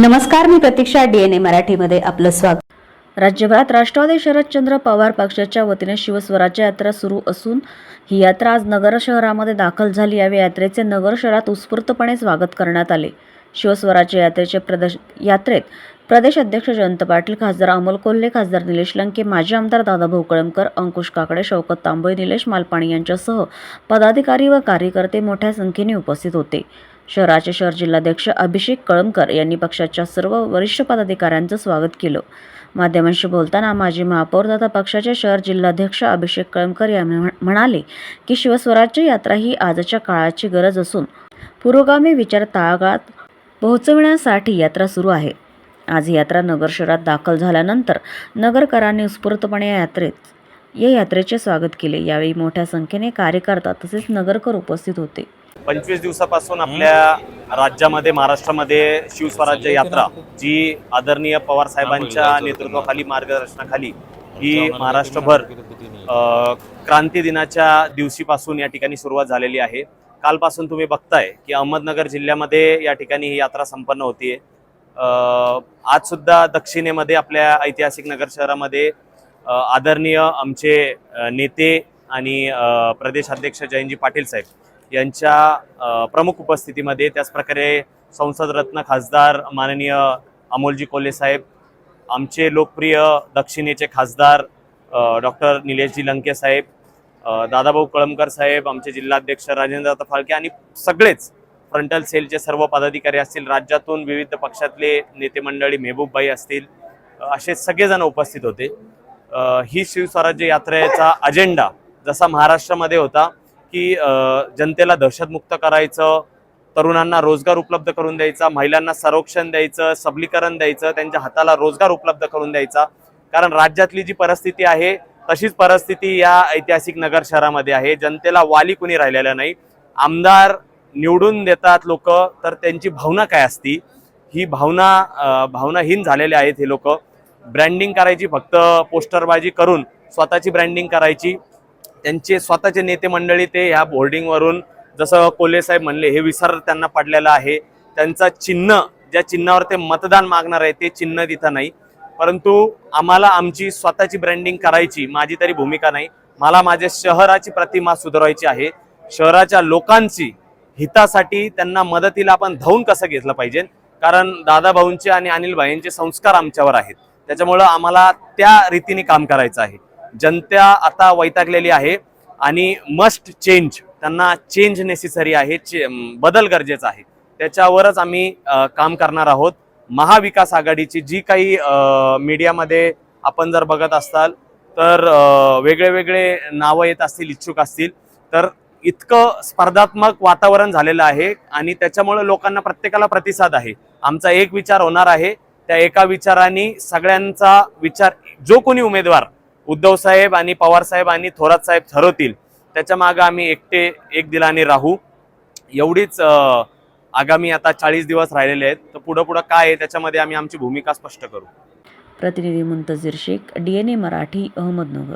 नमस्कार मी प्रतीक्षा डीएनए मराठीमध्ये आपलं स्वागत. राज्यभरात राष्ट्रवादी शरदचंद्र पवार पक्षाच्या वतीने शिवस्वराज्य यात्रा सुरू असून ही यात्रा आज नगर शहरामध्ये दाखल झाली. यावेळी यात्रेचे नगर शहरात उत्स्फूर्तपणे स्वागत करण्यात आले. शिवस्वराज्य यात्रेचे प्रदेश यात्रेत प्रदेश अध्यक्ष जयंत पाटील खासदार अमोल कोल्हे खासदार निलेश लंके माजी आमदार दादाभाऊ कळमकर अंकुश काकडे शौकत तांबोळे निलेश मालपाणी यांच्यासह पदाधिकारी व कार्यकर्ते मोठ्या संख्येने उपस्थित होते. शहराचे शहर जिल्हाध्यक्ष अभिषेक कळमकर यांनी पक्षाच्या सर्व वरिष्ठ पदाधिकाऱ्यांचं स्वागत केलं. माध्यमांशी बोलताना माजी महापौर तथा पक्षाचे शहर जिल्हाध्यक्ष अभिषेक कळमकर यांनी म्हणाले की शिवस्वराज्य यात्रा ही आजच्या काळाची गरज असून पुरोगामी विचार ताळगाळात पोहोचविण्यासाठी यात्रा सुरू आहे. आज ही यात्रा नगर शहरात दाखल झाल्यानंतर नगरकरांनी उत्स्फूर्तपणे या यात्रेत या यात्रेचे स्वागत केले. यावेळी मोठ्या संख्येने कार्यकर्ता तसेच नगरकर उपस्थित होते. पंचवीस दिवसापासून आपल्या राज्यामध्ये महाराष्ट्रामध्ये शिवस्वराज्य यात्रा जी आदरणीय पवार साहेबांच्या नेतृत्वाखाली मार्गदर्शनाखाली ही महाराष्ट्रभर अ, क्रांती दिनाच्या दिवशीपासून या ठिकाणी सुरुवात झालेली आहे. कालपासून तुम्ही बघताय की अहमदनगर जिल्ह्यामध्ये या ठिकाणी ही यात्रा संपन्न होतीये. आज सुद्धा दक्षिणेमध्ये आपल्या ऐतिहासिक नगर शहरामध्ये आदरणीय आमचे नेते आणि प्रदेशाध्यक्ष जयंतजी पाटील साहेब यांच्या प्रमुख उपस्थितीमध्ये त्याचप्रकारे संसद रत्न खासदार माननीय अमोलजी कोल्हे साहेब आमचे लोकप्रिय दक्षिणेचे खासदार डॉक्टर निलेशजी लंके साहेब दादाभाऊ कळमकर साहेब आमचे जिल्हाध्यक्ष राजेंद्र फाळके आणि सगळेच फ्रंटल सेलचे सर्व पदाधिकारी असतील राज्यातून विविध पक्षातले नेते मंडळी मेहबूबबाई असतील असे सगळेजण उपस्थित होते. ही शिवस्वराज्य यात्रेचा अजेंडा जसा महाराष्ट्रामध्ये होता की जनतेला दहशतमुक्त करायचं तरुणांना रोजगार उपलब्ध करून द्यायचा महिलांना संरक्षण द्यायचं सबलीकरण द्यायचं त्यांच्या हाताला रोजगार उपलब्ध करून द्यायचा. कारण राज्यातली जी परिस्थिती आहे तशीच परिस्थिती या ऐतिहासिक नगर शहरामध्ये आहे. जनतेला वाली कुणी राहिलेलं नाही. आमदार निवडून देतात लोक तर त्यांची भावना काय असती? ही भावना भावनाहीन झालेले आहेत हे लोक. ब्रँडिंग करायची फक्त पोस्टरबाजी करून स्वतःची ब्रँडिंग करायची. त्यांचे स्वतःचे नेते मंडळी ते ह्या बोर्डिंगवरून जसं कोल्हे साहेब म्हणले हे विसर त्यांना पडलेला आहे. त्यांचा चिन्ह ज्या चिन्हावर ते मतदान मागणार आहे ते चिन्ह तिथं नाही. परंतु आम्हाला आमची स्वतःची ब्रँडिंग करायची माझी तरी भूमिका नाही. मला माझ्या शहराची प्रतिमा सुधारायची आहे. शहराच्या लोकांची हितासाठी त्यांना मदतीला आपण धावून कसं घेतलं पाहिजे? कारण दादाभाऊंचे आणि अनिल भाईंचे संस्कार आमच्यावर आहेत. त्याच्यामुळं आम्हाला त्या रीतीने काम करायचं आहे. जनता आता वैतागलेली आहे आणि मस्ट चेंज त्यांना चेंज नेसेसरी आहे चे- बदल गरजेचा आहे. त्याच्यावरच आम्ही काम करणार आहोत. महाविकास आघाडीची जी काही मीडियामध्ये आपण जर बघत असाल तर वेगळे वेगळे नावं येत असतील इच्छुक असतील तर इतकं स्पर्धात्मक वातावरण झालेलं आहे आणि त्याच्यामुळे लोकांना प्रत्येकाला प्रतिसाद आहे. आमचा एक विचार होणार आहे त्या एका विचाराने सगळ्यांचा विचार जो कोणी उमेदवार उद्धव साहेब आणि पवार साहेब आणि थोरात साहेब ठरवतील. त्याच्यामागे आम्ही एकटे एक दिलाने राहू. एवढीच आगामी आता चाळीस दिवस राहिलेले आहेत. तर पुढं पुढं काय आहे त्याच्यामध्ये आम्ही आमची भूमिका स्पष्ट करू. प्रतिनिधी मुंतजीर शेख डीएनए मराठी अहमदनगर.